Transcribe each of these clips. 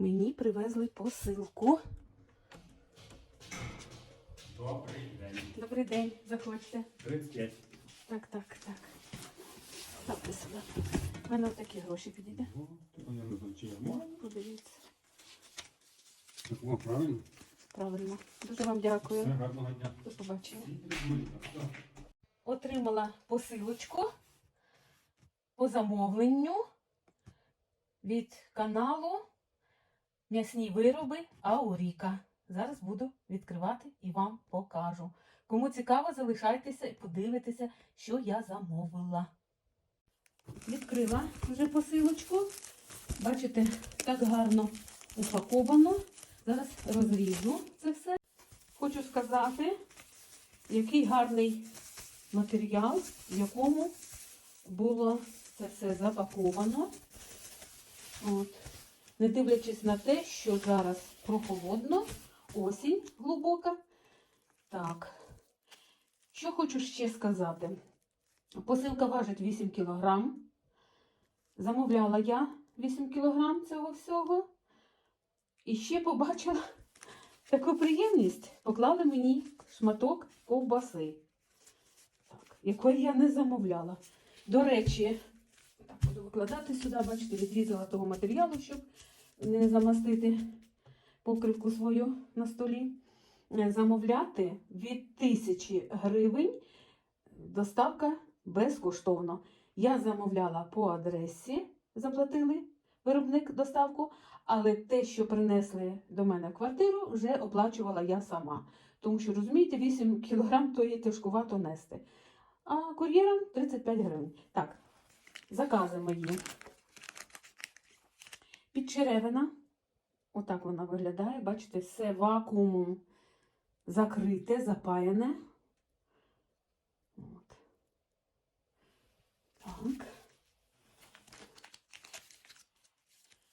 Мені привезли посилку. Добрий день. Добрий день, заходьте. 35. Так, так, так. Ставте сюди. У мене такі гроші підійде. Я можу. Подивіться. О, правильно. Правильно. Дуже вам дякую. Все, гарного дня. До побачення. Отримала посилочку по замовленню від каналу М'ясні вироби Ауріка. Зараз буду відкривати і вам покажу. Кому цікаво, залишайтеся і подивитеся, що я замовила. Відкрила вже посилочку. Бачите, так гарно упаковано. Зараз розріжу це все. Хочу сказати, який гарний матеріал, в якому було це все запаковано. От. Не дивлячись на те, що зараз прохолодно, осінь глибока. Так, що хочу ще сказати. Посилка важить 8 кг. Замовляла я 8 кг цього всього. І ще побачила таку приємність. Поклали мені шматок ковбаси так, якої я не замовляла. До речі, буду викладати сюди, бачите, відрізала того матеріалу, щоб не замастити покривку свою на столі. Е, Замовляти від тисячі гривень доставка безкоштовно. Я замовляла по адресі, заплатили виробник доставку, але те, що принесли до мене квартиру, вже оплачувала я сама. Тому що, розумієте, 8 кг то є тяжкувато нести. А кур'єром 35 гривень. Так, закази мої. Підчеревина. Отак вона виглядає. Бачите, все вакуумом закрите, запаяне. От. Так.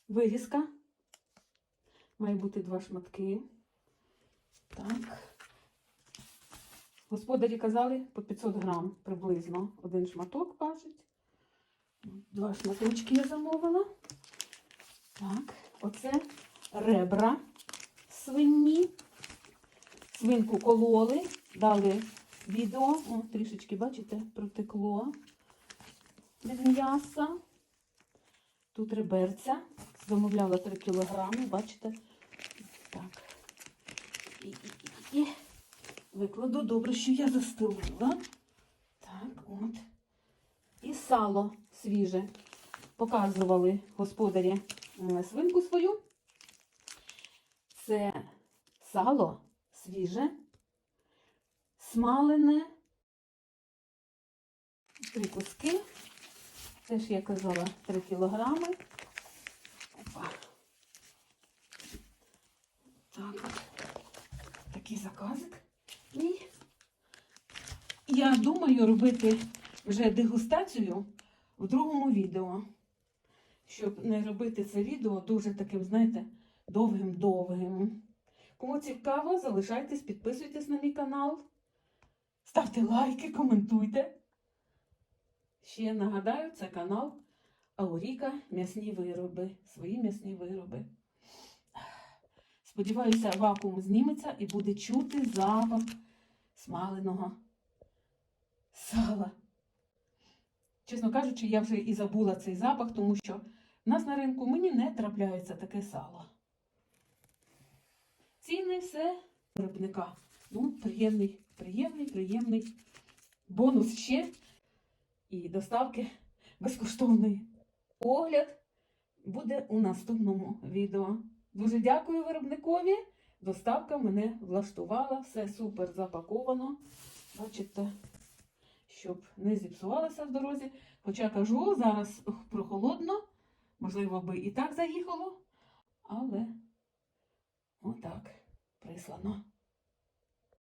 Вирізка. Має бути два шматки. Так. Господарі казали по 500 грам приблизно один шматок важить. Два шматочки я замовила. Так, оце ребра свині. Свинку кололи, дали відео. О, трішечки, бачите, протекло від м'яса. Тут реберця. Замовляла 3 кілограми, бачите? Так. І, і, і, і викладу. Добре, що я застелила. Так, от. І сало свіже. Показували господарі свинку свою. Це сало свіже, смалене. Три куски. Теж я казала 3 кілограми. Опа. Так, такий заказик. І я думаю робити вже дегустацію в другому відео, щоб не робити це відео дуже таким, знаєте, довгим-довгим. Кому цікаво, залишайтесь, підписуйтесь на мій канал, ставте лайки, коментуйте. Ще нагадаю, це канал Ауріка М'ясні вироби, свої м'ясні вироби. Сподіваюся, вакуум зніметься і буде чути запах смаленого сала. Чесно кажучи, я вже і забула цей запах, тому що в нас на ринку мені не трапляється таке сало. Ціни все виробника. Ну, приємний, приємний, приємний бонус ще і доставки безкоштовної. Огляд буде у наступному відео. Дуже дякую виробникові. Доставка мене влаштувала, все супер запаковано. Бачите, щоб не зіпсувалася в дорозі. Хоча кажу, зараз прохолодно, можливо, би і так заїхало, але отак прислано.